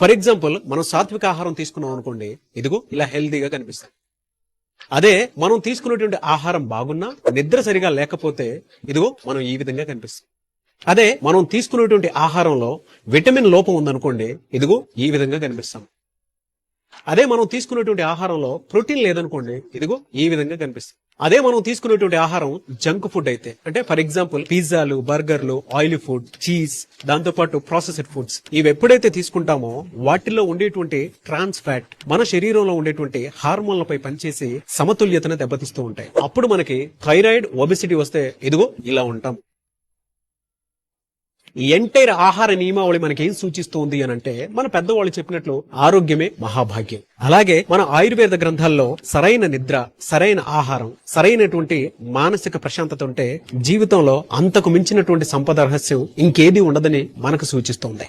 For example మనం సాత్విక ఆహారం తీసుకున్నాం అనుకోండి ఇదిగో ఇలా హెల్దీగా కనిపిస్తుంది. అదే మనం తీసుకున్నటువంటి ఆహారం బాగున్నా నిద్ర సరిగా లేకపోతే ఇదిగో మనం ఈ విధంగా కనిపిస్తుంది. అదే మనం తీసుకున్నటువంటి ఆహారంలో విటమిన్ లోపం ఉందనుకోండి ఇదిగో ఈ విధంగా కనిపిస్తాం. అదే మనం తీసుకునేటువంటి ఆహారంలో ప్రోటీన్ లేదనుకోండి ఇదిగో ఈ విధంగా కనిపిస్తుంది. అదే మనం తీసుకునేటువంటి ఆహారం జంక్ ఫుడ్ అయితే అంటే ఫర్ ఎగ్జాంపుల్ పిజ్జాలు బర్గర్లు ఆయిల్ ఫుడ్ చీజ్ దాంతో పాటు ప్రాసెస్డ్ ఫుడ్స్ ఇవి ఎప్పుడైతే తీసుకుంటామో వాటిల్లో ఉండేటువంటి ట్రాన్స్ ఫ్యాట్ మన శరీరంలో ఉండేటువంటి హార్మోన్లపై పనిచేసి సమతుల్యతను దెబ్బతీస్తూ ఉంటాయి. అప్పుడు మనకి థైరాయిడ్ ఒబెసిటీ వస్తే ఇదిగో ఇలా ఉంటాం. ఈ ఎంటైర్ ఆహార నియమావళి మనకి ఏం అని అంటే మన పెద్దవాళ్ళు చెప్పినట్లు ఆరోగ్యమే మహాభాగ్యం. అలాగే మన ఆయుర్వేద గ్రంథాల్లో సరైన నిద్ర సరైన ఆహారం సరైనటువంటి మానసిక ప్రశాంతత ఉంటే జీవితంలో అంతకు మించినటువంటి సంపద రహస్యం ఇంకేది ఉండదని మనకు సూచిస్తోంది.